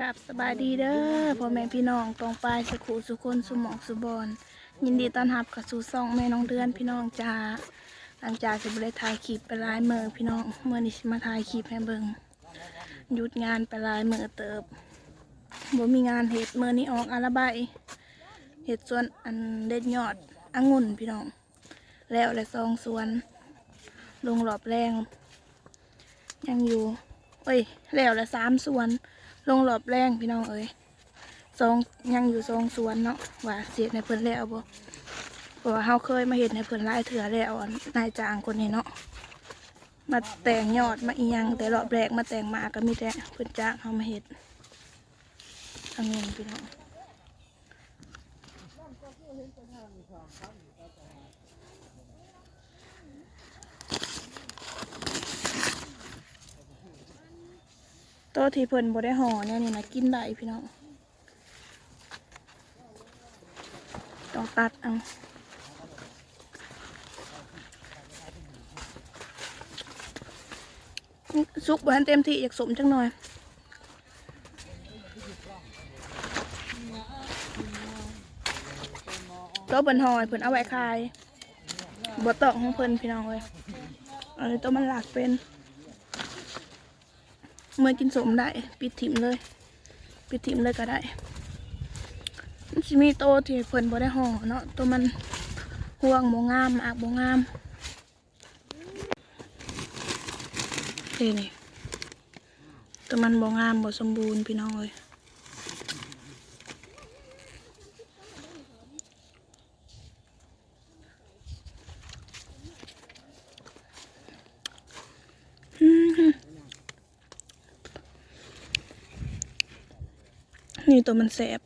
กับสบายดีเด้อพ่อแม่พี่น้องตรงปลายสุขุสุคนสุหมองสุบอนยินดีต้อนรับกับสู่ซ่องแม่น้องเดือนพี่น้องจ้าหลังจากสิบได้ถ่ายคลิปไปลายเมื่อพี่น้องเมื่อนี้มาถ่ายคลิปให้เบิงหยุดงานไปลายเมื่อเติบบ่มีงานเฮ็ดเมื่อนี้ออกอาราบายเฮ็ดส่วนอันเด็ดยอดองุ่นพี่น้อง แล้วและซองส่วน ลงหลอบแรง ยังอยู่เอ้ยแล้วละสามส่วน ลงหลอบแรงพี่น้องเอ้ยสองยังอยู่สองสวนเนาะว่าเสียในเพิ่นแล้วบ่เพราะว่าเฮาเคยมาเห็นในเพิ่นหลายเถื่อแล้วอันนายจ้างคนนี้เนาะมาแต่งยอดมาอีหยังแต่รอบแรกมาแต่งมาก็มีแต่เพิ่นจ้างเฮามาเฮ็ดทางนี้พี่น้อง ตัวที่เพิ่นบ่ได้ห่อเนี่ยนี่นะกินได้พี่น้องต้องตัดเอาสุกบ่ทันเต็มที่อยากสมจังหน่อยตัวเพิ่นห่อให้เพิ่นเอาไว้ขายบ่ตองของเพิ่นพี่น้องเอ้ยอันนี้ตัวมันหลักเป็น เมื่อกินสมได้ ปิดถิ่มเลย ปิดถิ่มเลยก็ได้มันจะมีโตที่เพิ่นบ่ได้ห่อเนาะตัวมันห่วงโมงามอากโมงามเด้นี่ตัวมันบ่งามบ่สมบูรณ์พี่น้องเลยอืม นี่ตัวมันแสบ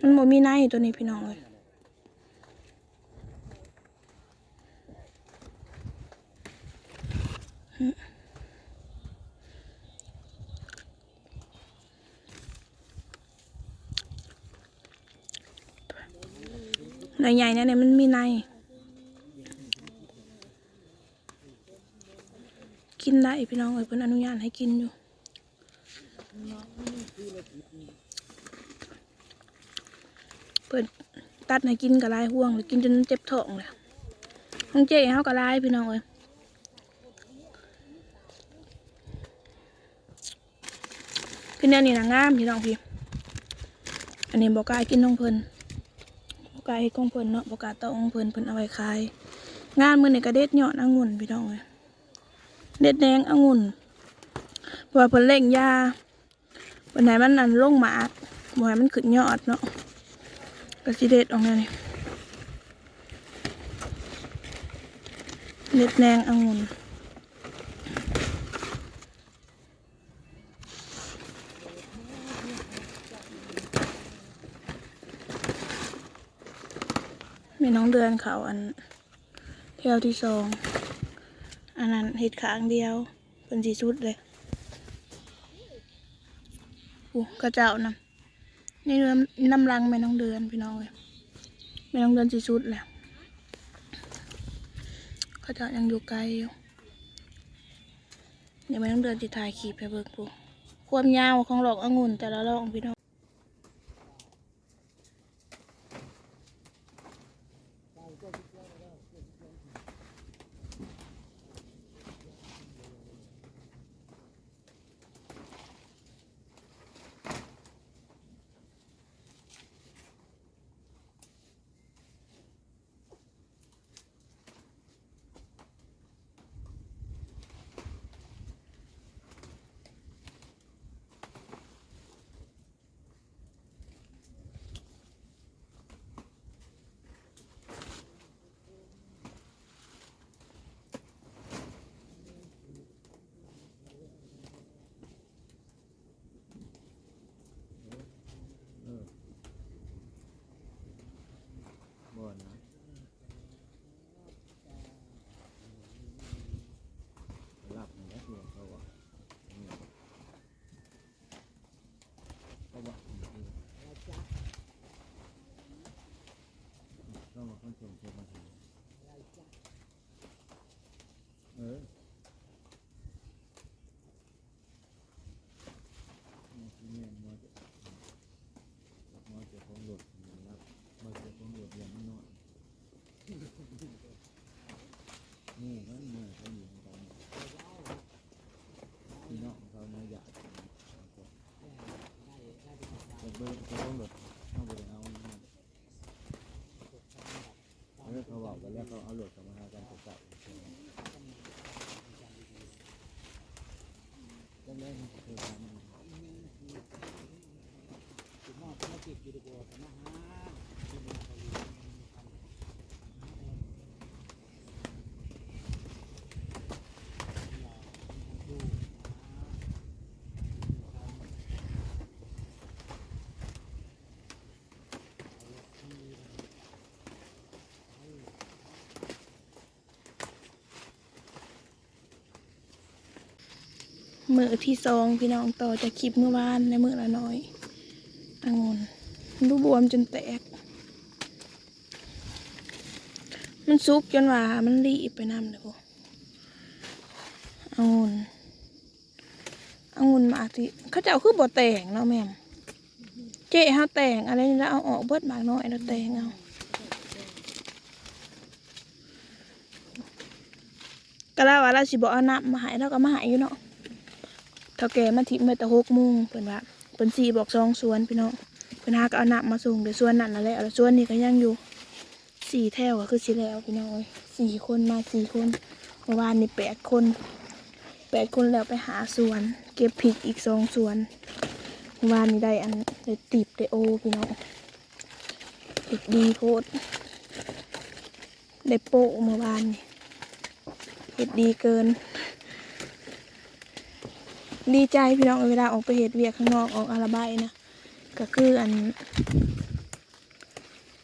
มันบ่มีในตัวนี้พี่น้องเลยหน่อยใหญ่เนี่ยเนี่ยมันมีใน กินได้พี่น้องเอ้ยเพิ่นอนุญาตให้กินอยู่ เปิดตัดให้กินกับลายห่วงหรือกินจนเจ็บท้องเลยห้องเจ๊เขากับลายพี่น้องเลยพี่เนี่ยนี่นะงามพี่น้องพี่ อันนี้บอกกล้ากินของเพลินบอกกาเฮ็ดของเพลินเนาะบอกกล้าต่อของเพลินเพลินเอาไว้ขาย งานมื้อนี้ก็เด็ดยอดองุ่นพี่น้องเลยเด็ดแดงองุ่นเพราะว่าเพลินเล่งยา วันไหนมันนั่นลงหมากบ่ให้มันขึ้นยอดเนาะก็สิเด็ดออกมานี่ยเด็ดแนงองุ่นมีน้องเดือนเขาอันเที่ยวที่สองอันนั้นเห็ดขางเดียวเป็นสีสุดเลย อู้กระเจ้านะนี่น้ำน้ำรังแม่น้องเดือนพี่น้องเลยแม่น้องเดือนสีชุดแหละกระเจ้ายังอยู่ไกลอยู่เดี๋ยวแม่น้องเดือนจะถ่ายคลิปไปเบิกปูความยาวของหลอกองุ่นแต่ละลอกพี่น้อง บ่นะหลับนะเพื่อนเขาว่าเนี่ย เขาบอกจริงๆต้องมาคนชมเชื่อมาทำเออ เนื้อหยาบแต่เบอร์เขาต้องหลดเขาบริเอาเออเขาบอกไปแล้วเขาเอาหลดกลับมาหากันเก่าๆ ก็เมือที่สองพี่น้องต่อจากคลิปเมื่อวานในมือละน้อยองุ่นรูบวมจนแตก มันซุกจนว่ามันรีบไปน้ำเลยพวกองุ่นองุ่นมาที่เขาจะเอาคือบ่แต่งเนาะแม่มเจ๊เฮาแต่งอะไรนี่แล้วเอาออกเบิดมากน้อยแล้วแต่งเอาก็แล้วว่าเราสิบ่เอาน้ำมาหายเราก็มาหายอยู่เนาะ เท่าแก่มาทิพย์เมื่อต่หกโมงเพิ่นว่าเพิ่นสี่บอกสองสวนพี่น้องเพิ่นหาก็เอาหน้ำมาส่งเดี๋ยวสวนนั่นนั่นแหละแล้วสวนนี้ก็ยังอยู่สี่แถวก็คือสิแล้วพี่น้องเอ้ยสี่คนมาสี่คนเมื่อวานนี่แปดคนแปดคนแล้วไปหาสวน เก็บพริกอีกสองสวนเมื่อวานนี้ได้อันได้ติบได้โอพี่น้องพริกดีโพดได้โปะเมื่อวานนี่เห็ดดีเกิน ดีใจพี่น้องเวลาออกไปเห็ดเวียกข้างนอกออกอาราบายนะก็คืออัน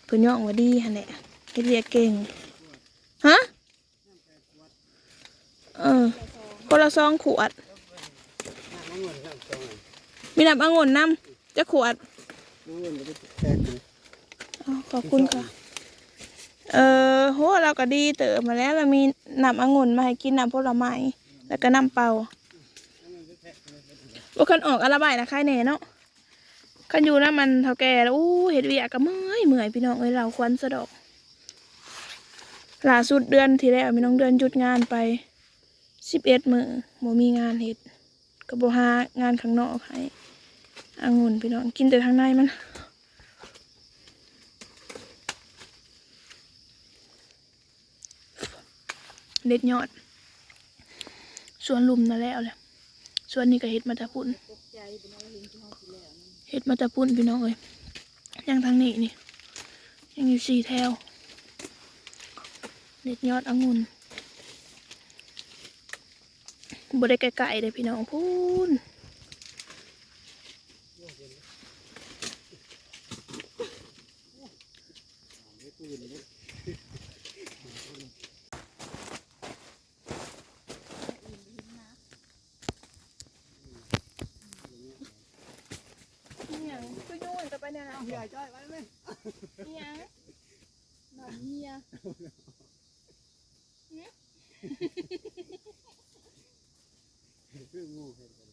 เพิ่นย่องว่าดีฮะเนี่ยเฮ็ดเวียกเก่งฮะเออคนละซองขวด มีน้ำองุ่นน้ำจะขวดอขอบคุณค่ะ เออโหเราก็ดีเติมมาแล้วเรามีน้ำองุ่นมาให้กินน้ำผลไม้แล้วก็น้ำเปล่า ว่าคันออกอะไรบายนะใครแน่เนาะคันอยู่นะมันเท่าแก่แล้วอู้เห็ดเวียกก็เมื่อยเมื่อยพี่น้องเอ้ยเราควันสะดอกล่าสุดเดือนที่แล้วมีน้องเดือนหยุดงานไปสิบเอ็ดมือโมมีงานเห็ดก็บหางานข้างนอกให้อางุ่นพี่น้องกินแต่ทางในมันเด็ดยอดสวนลุมนั่นแล้วเลย ส่วนนี้ก็เห็ดมาจาพุ่นเห็ดมาจาพุ่นพี่น้องเอ้ยยังทางนี้นี่ ยังอยู่สี่แถวเด็ดยอดองุ่นบได้ไกลๆเลยพี่น้องพูนนี่ ยุ่งจะไปเนี่ยนะเฮียจ้อยไว้ไหมนี่ยังหนอนเฮียคืองูเห็นกัน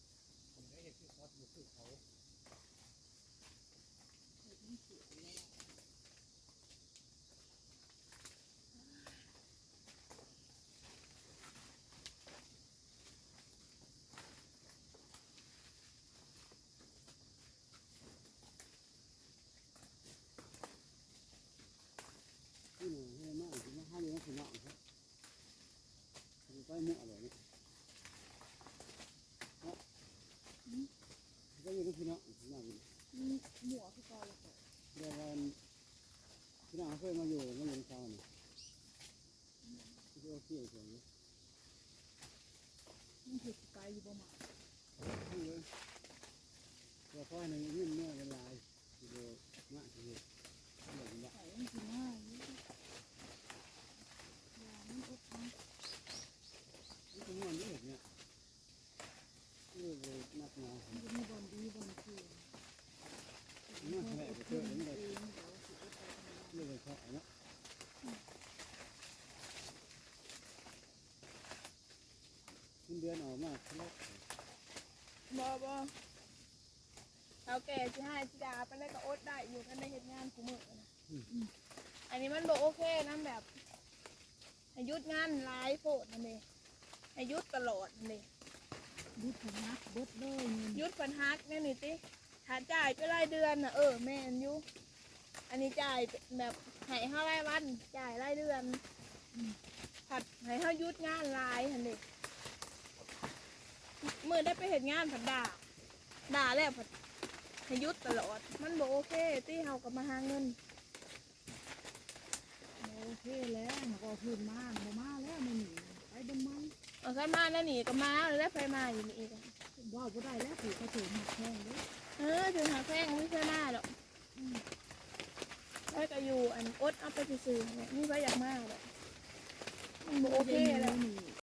ที่หนูเฮียมากที่มาห้าเลี้ยงสุนัขครับไปมั่วเลยนี่ ก็อยู่ที่สุนัขสุนัขหมวกพี่กอเลยเดี๋ยววันพี่น้องเคยมาอยู่มาอยู่ในซอยนี่ที่เราเที่ยวเฉยมันถือไกลอยู่ประมาณเลยเดี๋ยวพ่อหนึ่งยิ้มเนี่ยเวลายเดี๋ยวมากทีเดียวเหมือนแบบ ใส่มันกินง่าย นี่ก็ม่วนเยอะเนี่ยนี่เลยนักหนา มันจะมีบอลดีบอลคือ น่าแหละไปเจอนี่เลยนี่เลยแค่เนาะ เดือนออกมาแล้วบอบอเอาแก่ที่ให้จิดาไปได้ก็อดได้อยู่กันในเหตุงานกูมือนะอันนี้มันบอกโอเคนะแบบให้หยุดงานหลายโพดนั่นเองให้หยุดตลอดนั่นเองดูถึงนะเบิดเลยเงินยุดปัญฮักแน่นี่ติถ้าจ่ายไปรายเดือนน่ะเออแม่นอยุอันนี้จ่ายแบบให้เฮารายวันจ่ายรายเดือนผัดให้เฮายุดงานหลายหั่นเด็ มือได้ไปเห็นงานผัดด่าด่าแล้วผัดให้ยุดตลอด มันบ่โอเคติเฮาก็มาหาเงินโอเคแล้วหนูก็คืนมาบ่มาแล้วไม่หนีไปดมมันเอาขึ้นมาแล้วนี่ก็มาแล้วไปมาอยู่นี่อีกอะว่าบ่ได้แล้วถือเขาถือหักแข้งเลยเออถึงหาแพงไม่ใช่มาหรอกแล้วก็อยู่อันอดเอาไปซื้อๆเนี่ยนี่ไปอยากมาหรอกมันบ่โอเคแล้วนี่